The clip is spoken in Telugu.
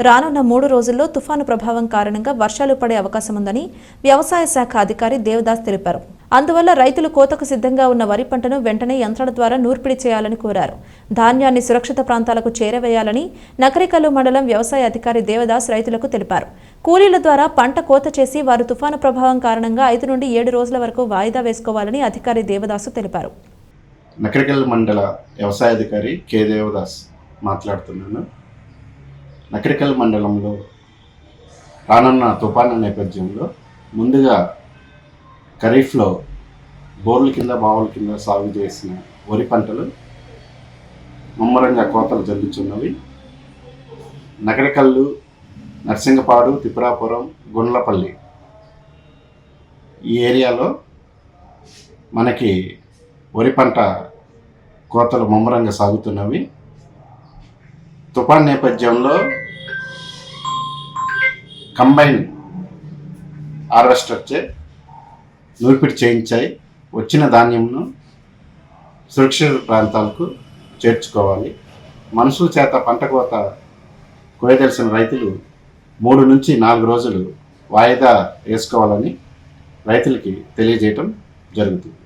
రానున్న మూడు రోజుల్లో తుఫాను ప్రభావం కారణంగా వర్షాలు పడే అవకాశం ఉందని వ్యవసాయ శాఖ అధికారి దేవదాస్ తెలిపారు. అందువల్ల రైతులు కోతకు సిద్ధంగా ఉన్న వరి పంటను వెంటనే యంత్రాల ద్వారా నూర్పిడి చేయాలని కోరారు. ధాన్యాన్ని సురక్షిత ప్రాంతాలకు చేరవేయాలని నకరికల్లు మండలం వ్యవసాయ అధికారి దేవదాస్ రైతులకు తెలిపారు. కూలీల ద్వారా పంట కోత చేసి వారు తుఫాను ప్రభావం కారణంగా ఐదు నుండి ఏడు రోజుల వరకు వాయిదా వేసుకోవాలని అధికారి దేవదాసు తెలిపారు. నకరికల్ మండల వ్యవసాయ అధికారి కె. దేవదాస్ మాట్లాడుతున్నాను. నకరికల్ మండలంలో రానున్న తుఫాను నేపథ్యంలో ముందుగా ఖరీఫ్లో బోర్ల కింద బావుల కింద సాగు చేసిన వరి పంటలు ముమ్మరంగా కోతలు జరుగుతున్నవి నగరకల్లు నర్సింగపాడు తిపురాపురం గుండ్లపల్లి ఈ ఏరియాలో మనకి వరి పంట కోతలు ముమ్మరంగా సాగుతున్నవి. తుఫాన్ నేపథ్యంలో కంబైన్ హార్వెస్టర్చే నూర్పిడి చేయించాయి. వచ్చిన ధాన్యంను సురక్షిత ప్రాంతాలకు చేర్చుకోవాలి. మనుషుల చేత పంట కోత కోయదలిసిన రైతులు మూడు నుంచి నాలుగు రోజులు వాయిదా వేసుకోవాలని రైతులకి తెలియజేయటం జరుగుతుంది.